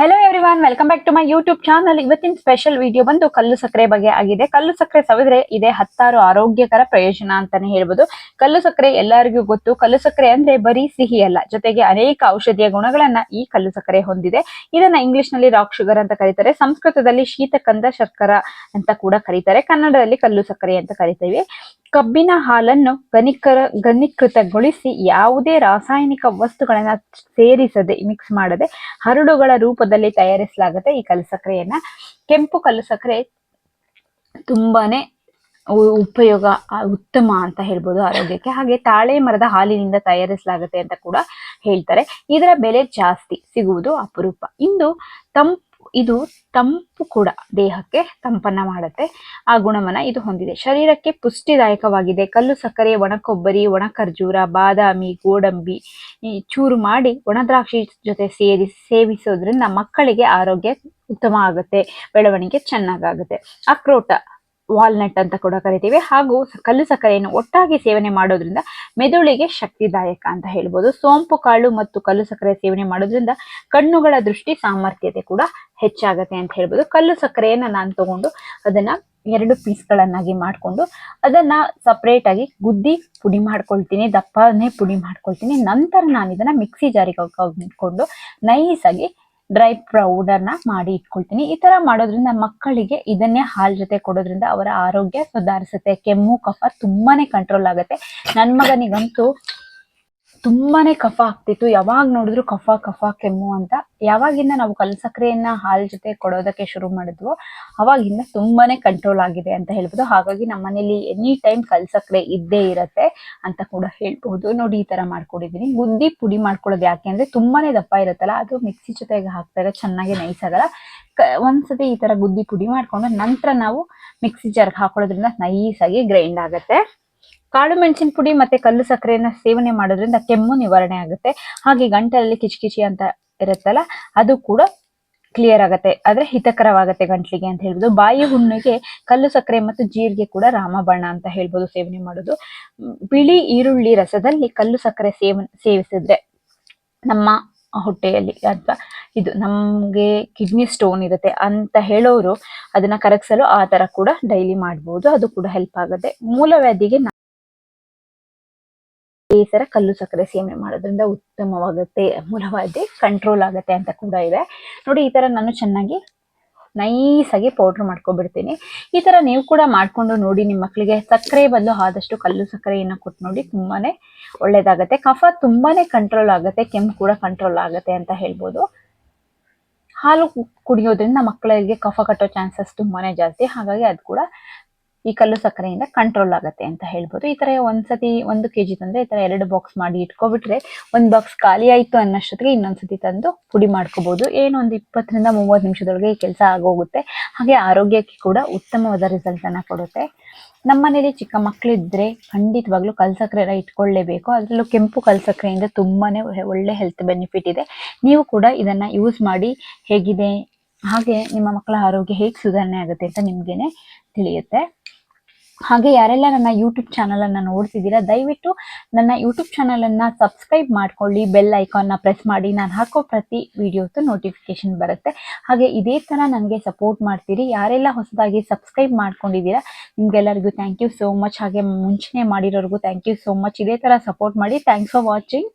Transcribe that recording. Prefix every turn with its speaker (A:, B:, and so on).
A: Hello everyone welcome back to my YouTube channel ಇವತ್ತಿನ special video ಬಂದು ಕಲ್ಲು ಸಕ್ಕರೆ ಬಗ್ಗೆ ಆಗಿದೆ. ಕಲ್ಲು ಸಕ್ಕರೆ ಸವಿದ್ರೆ ಇದೆ ಹತ್ತಾರು ಆರೋಗ್ಯಕರ ಪ್ರಯೋಜನ ಅಂತಾನೆ ಹೇಳ್ಬೋದು. ಕಲ್ಲು ಸಕ್ಕರೆ ಎಲ್ಲರಿಗೂ ಗೊತ್ತು. ಕಲ್ಲು ಸಕ್ಕರೆ ಅಂದ್ರೆ ಬರೀ ಸಿಹಿ ಅಲ್ಲ, ಜೊತೆಗೆ ಅನೇಕ ಔಷಧೀಯ ಗುಣಗಳನ್ನ ಈ ಕಲ್ಲು ಸಕ್ಕರೆ ಹೊಂದಿದೆ. ಇದನ್ನ ಇಂಗ್ಲಿಷ್ನಲ್ಲಿ ರಾಕ್ ಶುಗರ್ ಅಂತ ಕರೀತಾರೆ. ಸಂಸ್ಕೃತದಲ್ಲಿ ಶೀತಕಂದ ಶರ್ಕರ ಅಂತ ಕೂಡ ಕರೀತಾರೆ. ಕನ್ನಡದಲ್ಲಿ ಕಲ್ಲು ಸಕ್ಕರೆ ಅಂತ ಕರಿತೇವೆ. ಕಬ್ಬಿನ ಹಾಲನ್ನು ಘನೀಕರ, ಘನೀಕೃತಗೊಳಿಸಿ ಯಾವುದೇ ರಾಸಾಯನಿಕ ವಸ್ತುಗಳನ್ನ ಸೇರಿಸದೆ ಮಿಕ್ಸ್ ಮಾಡದೆ ಹರಳುಗಳ ರೂಪದಲ್ಲಿ ತಯಾರಿಸಲಾಗುತ್ತೆ ಈ ಕಲ್ಲು ಸಕ್ಕರೆಯನ್ನ ಕೆಂಪು ಕಲ್ಲು ಸಕ್ಕರೆ ತುಂಬಾನೇ ಉಪಯೋಗ ಉತ್ತಮ ಅಂತ ಹೇಳ್ಬೋದು ಆರೋಗ್ಯಕ್ಕೆ. ಹಾಗೆ ತಾಳೆ ಮರದ ಹಾಲಿನಿಂದ ತಯಾರಿಸಲಾಗುತ್ತೆ ಅಂತ ಕೂಡ ಹೇಳ್ತಾರೆ. ಇದರ ಬೆಲೆ ಜಾಸ್ತಿ ಸಿಗುವುದು ಅಪರೂಪ. ಇಂದು ತಂಪು, ಇದು ತಂಪು ಕೂಡ ದೇಹಕ್ಕೆ ತಂಪನ್ನ ಮಾಡುತ್ತೆ. ಆ ಗುಣವನ್ನ ಇದು ಹೊಂದಿದೆ. ಶರೀರಕ್ಕೆ ಪುಷ್ಟಿದಾಯಕವಾಗಿದೆ. ಕಲ್ಲು, ಸಕ್ಕರೆ ಒಣ ಕೊಬ್ಬರಿ ಒಣ ಖರ್ಜೂರ ಬಾದಾಮಿ, ಗೋಡಂಬಿ ಚೂರು ಮಾಡಿ ಒಣ ದ್ರಾಕ್ಷಿ ಜೊತೆ ಸೇರಿ, ಸೇವಿಸೋದ್ರಿಂದ ಮಕ್ಕಳಿಗೆ ಆರೋಗ್ಯ ಉತ್ತಮ ಆಗುತ್ತೆ. ಬೆಳವಣಿಗೆ ಚೆನ್ನಾಗಾಗುತ್ತೆ. ಅಕ್ರೋಟ ವಾಲ್ನಟ್ ಅಂತ ಕೂಡ ಕರಿತೀವಿ. ಹಾಗೂ ಕಲ್ಲು ಸಕ್ಕರೆಯನ್ನು ಒಟ್ಟಾಗಿ ಸೇವನೆ ಮಾಡೋದ್ರಿಂದ ಮೆದುಳಿಗೆ ಶಕ್ತಿದಾಯಕ ಅಂತ ಹೇಳ್ಬೋದು. ಸೋಂಪು, ಕಾಳು ಮತ್ತು ಕಲ್ಲು ಸಕ್ಕರೆ ಸೇವನೆ ಮಾಡೋದ್ರಿಂದ ಕಣ್ಣುಗಳ ದೃಷ್ಟಿ ಸಾಮರ್ಥ್ಯತೆ ಕೂಡ ಹೆಚ್ಚಾಗತ್ತೆ ಅಂತ ಹೇಳ್ಬೋದು. ಕಲ್ಲು ಸಕ್ಕರೆಯನ್ನು ನಾನು ತಗೊಂಡು ಅದನ್ನ ಎರಡು ಪೀಸ್ಗಳನ್ನಾಗಿ ಮಾಡಿಕೊಂಡು ಅದನ್ನ ಸಪ್ರೇಟ್ ಆಗಿ ಗುದ್ದಿ ಪುಡಿ ಮಾಡ್ಕೊಳ್ತೀನಿ, ದಪ್ಪನೇ ಪುಡಿ ಮಾಡ್ಕೊಳ್ತೀನಿ. ನಂತರ ನಾನು ಇದನ್ನ ಮಿಕ್ಸಿ ಜಾರಿಗೆ ಹಾಕೊಂಡು ನೈಸ್ ಆಗಿ ಡ್ರೈ ಪೌಡರ್ನ ಮಾಡಿ ಇಟ್ಕೊಳ್ತೀನಿ. ಈ ತರ ಮಾಡೋದ್ರಿಂದ ಮಕ್ಕಳಿಗೆ ಇದನ್ನೇ ಹಾಲ್ ಜೊತೆ ಕೊಡೋದ್ರಿಂದ ಅವರ ಆರೋಗ್ಯ ಸುಧಾರಿಸುತ್ತೆ. ಕೆಮ್ಮು, ಕಫ ತುಂಬಾನೇ ಕಂಟ್ರೋಲ್ ಆಗುತ್ತೆ. ನನ್ನ ಮಗನಿಗಂತೂ ತುಂಬಾನೇ ಕಫ ಆಗ್ತಿತ್ತು. ಯಾವಾಗ ನೋಡಿದ್ರು ಕಫ ಕಫ, ಕೆಮ್ಮು ಅಂತ. ಯಾವಾಗಿಂದ ನಾವು ಕಲ್ ಸಕ್ಕರೆಯನ್ನ ಹಾಲ್ ಜೊತೆ ಕೊಡೋದಕ್ಕೆ ಶುರು ಮಾಡಿದ್ವೋ, ಅವಾಗಿಂದ ತುಂಬಾನೇ ಕಂಟ್ರೋಲ್ ಆಗಿದೆ ಅಂತ ಹೇಳ್ಬೋದು. ಹಾಗಾಗಿ ನಮ್ಮ ಮನೇಲಿ ಎನಿ ಟೈಮ್ ಕಲ್ ಸಕ್ಕರೆ ಇದ್ದೇ ಇರತ್ತೆ ಅಂತ ಕೂಡ ಹೇಳ್ಬಹುದು ನೋಡಿ, ಈ ತರ ಮಾಡ್ಕೊಂಡಿದೀನಿ ಗುದ್ದಿ ಪುಡಿ ಮಾಡ್ಕೊಳ್ಳೋದು ಯಾಕೆ ಅಂದ್ರೆ ತುಂಬಾನೇ ದಪ್ಪ ಇರುತ್ತಲ್ಲ, ಅದು ಮಿಕ್ಸಿ ಜೊತೆಗೆ ಹಾಕ್ತಾರೆ ಚೆನ್ನಾಗಿ ನೈಸ್ ಆಗಲ್ಲ. ಒಂದ್ಸತಿ ಈ ತರ ಗುದ್ದಿ ಪುಡಿ ಮಾಡ್ಕೊಂಡು ನಂತರ ನಾವು ಮಿಕ್ಸಿ ಜಾರ್ಗೆ ಹಾಕೊಳ್ಳೋದ್ರಿಂದ ನೈಸ್ ಆಗಿ ಗ್ರೈಂಡ್ ಆಗುತ್ತೆ. ಕಾಳು ಮೆಣಸಿನ ಪುಡಿ ಮತ್ತೆ ಕಲ್ಲು ಸಕ್ಕರೆಯನ್ನ ಸೇವನೆ ಮಾಡೋದ್ರಿಂದ ಕೆಮ್ಮು ನಿವಾರಣೆ ಆಗುತ್ತೆ. ಹಾಗೆ ಗಂಟಲಲ್ಲಿ ಕಿಚಕಿಚಿ ಅಂತ ಇರುತ್ತಲ್ಲ, ಅದು ಕೂಡ ಕ್ಲಿಯರ್ ಆಗತ್ತೆ. ಆದ್ರೆ ಹಿತಕರವಾಗತ್ತೆ ಗಂಟ್ಲಿಗೆ ಅಂತ ಹೇಳ್ಬೋದು. ಬಾಯಿ ಹುಣ್ಣಿಗೆ ಕಲ್ಲು ಸಕ್ಕರೆ ಮತ್ತು ಜೀರಿಗೆ ಕೂಡ ರಾಮಬಾಣ ಅಂತ ಹೇಳ್ಬೋದು ಸೇವನೆ ಮಾಡೋದು. ಬಿಳಿ ಈರುಳ್ಳಿ ರಸದಲ್ಲಿ ಕಲ್ಲು ಸಕ್ಕರೆ ಸೇವನ್, ಸೇವಿಸಿದ್ರೆ ನಮ್ಮ ಹೊಟ್ಟೆಯಲ್ಲಿ ಅಥವಾ ಇದು ನಮ್ಗೆ ಕಿಡ್ನಿ ಸ್ಟೋನ್ ಇರುತ್ತೆ ಅಂತ ಹೇಳೋರು ಅದನ್ನ ಕರಗಿಸಲು ಆ ತರ ಕೂಡ ಡೈಲಿ ಮಾಡ್ಬೋದು. ಅದು ಕೂಡ ಹೆಲ್ಪ್ ಆಗುತ್ತೆ. ಮೂಲವ್ಯಾಧಿಗೆ ಈ ಕಲ್ಲು ಸಕ್ಕರೆ ಸೇವನೆ ಮಾಡೋದ್ರಿಂದ ಉತ್ತಮವಾಗುತ್ತೆ ಮೂಲವಾಗಿ ಕಂಟ್ರೋಲ್ ಆಗುತ್ತೆ ಅಂತ ಕೂಡ ಇದೆ. ನೋಡಿ, ಈ ತರ ನಾನು ಚೆನ್ನಾಗಿ ನೈಸ್ ಆಗಿ ಪೌಡರ್ ಮಾಡ್ಕೊಬಿಡ್ತೀನಿ. ಈ ತರ ನೀವು ಕೂಡ ಮಾಡ್ಕೊಂಡು ನೋಡಿ ನಿಮ್ಮ ಮಕ್ಕಳಿಗೆ ಸಕ್ಕರೆ ಬದಲು ಆದಷ್ಟು ಕಲ್ಲು ಸಕ್ಕರೆಯನ್ನ ಕೊಟ್ಟು ನೋಡಿ ತುಂಬಾನೇ ಒಳ್ಳೇದಾಗತ್ತೆ. ಕಫ ತುಂಬಾನೇ ಕಂಟ್ರೋಲ್ ಆಗುತ್ತೆ, ಕೆಮ್ಮು ಕೂಡ ಕಂಟ್ರೋಲ್ ಆಗುತ್ತೆ ಅಂತ ಹೇಳ್ಬೋದು. ಹಾಲು ಕುಡಿಯೋದ್ರಿಂದ ಮಕ್ಕಳಿಗೆ ಕಫ ಕಟ್ಟೋ ಚಾನ್ಸಸ್ ತುಂಬಾನೇ ಜಾಸ್ತಿ. ಹಾಗಾಗಿ ಅದು ಕೂಡ ಈ ಕಲ್ಲು ಸಕ್ಕರೆಯಿಂದ ಕಂಟ್ರೋಲ್ ಆಗುತ್ತೆ ಅಂತ ಹೇಳ್ಬೋದು. ಈ ತರ ಒಂದ್ಸತಿ ಒಂದು ಕೆಜಿ ತಂದ್ರೆ ಈ ತರ ಎರಡು ಬಾಕ್ಸ್ ಮಾಡಿ ಇಟ್ಕೊಬಿಟ್ರೆ ಒಂದ್ ಬಾಕ್ಸ್ ಖಾಲಿ ಆಯ್ತು ಅನ್ನೋಷ್ಟೊತ್ತಿಗೆ ಇನ್ನೊಂದ್ಸತಿ ತಂದು ಪುಡಿ ಮಾಡ್ಕೋಬಹುದು ಏನು ಒಂದು ಇಪ್ಪತ್ತರಿಂದ ಮೂವತ್ತು ನಿಮಿಷದೊಳಗೆ ಈ ಕೆಲಸ ಆಗೋಗುತ್ತೆ. ಹಾಗೆ ಆರೋಗ್ಯಕ್ಕೆ ಕೂಡ ಉತ್ತಮವಾದ ರಿಸಲ್ಟ್ ಅನ್ನ ಕೊಡುತ್ತೆ. ನಮ್ಮ ಮನೇಲಿ ಚಿಕ್ಕ ಮಕ್ಕಳಿದ್ರೆ ಖಂಡಿತವಾಗ್ಲೂ ಕಲ್ ಎಲ್ಲ ಇಟ್ಕೊಳ್ಳೇಬೇಕು. ಅದರಲ್ಲೂ ಕೆಂಪು ಕಲ್ ಸಕ್ಕರೆಯಿಂದ ತುಂಬಾನೇ ಒಳ್ಳೆ ಹೆಲ್ತ್ ಬೆನಿಫಿಟ್ ಇದೆ. ನೀವು ಕೂಡ ಇದನ್ನ ಯೂಸ್ ಮಾಡಿ ಹೇಗಿದೆ? ಹಾಗೆ ನಿಮ್ಮ ಮಕ್ಕಳ ಆರೋಗ್ಯ ಹೇಗೆ ಸುಧಾರಣೆ ಆಗುತ್ತೆ ಅಂತ ನಿಮ್ಗೇನೆ ತಿಳಿಯುತ್ತೆ. ಹಾಗೆ ಯಾರೆಲ್ಲ ನನ್ನ ಯೂಟ್ಯೂಬ್ ಚಾನಲ್ ಅನ್ನ ನೋಡ್ತಿದ್ದೀರಾ, ದಯವಿಟ್ಟು ನನ್ನ ಯೂಟ್ಯೂಬ್ ಚಾನಲ್ ಅನ್ನ ಸಬ್ಸ್ಕ್ರೈಬ್ ಮಾಡ್ಕೊಳ್ಳಿ ಬೆಲ್ ಐಕಾನ್ನ ಪ್ರೆಸ್ ಮಾಡಿ, ನಾನು ಹಾಕೋ ಪ್ರತಿ ವಿಡಿಯೋದು ನೋಟಿಫಿಕೇಶನ್ ಬರುತ್ತೆ. ಹಾಗೆ ಇದೇ ತರ ನನಗೆ ಸಪೋರ್ಟ್ ಮಾಡ್ತೀರಿ. ಯಾರೆಲ್ಲ ಹೊಸದಾಗಿ ಸಬ್ಸ್ಕ್ರೈಬ್ ಮಾಡ್ಕೊಂಡಿದ್ದೀರಾ, ನಿಮ್ಗೆಲ್ಲರಿಗೂ ಥ್ಯಾಂಕ್ ಯು ಸೋ ಮಚ್ ಹಾಗೆ ಮುಂಚೆನೆ ಮಾಡಿರೋರಿಗೂ ಥ್ಯಾಂಕ್ ಯು ಸೋ ಮಚ್ ಇದೇ ತರ ಸಪೋರ್ಟ್ ಮಾಡಿ. Thanks for watching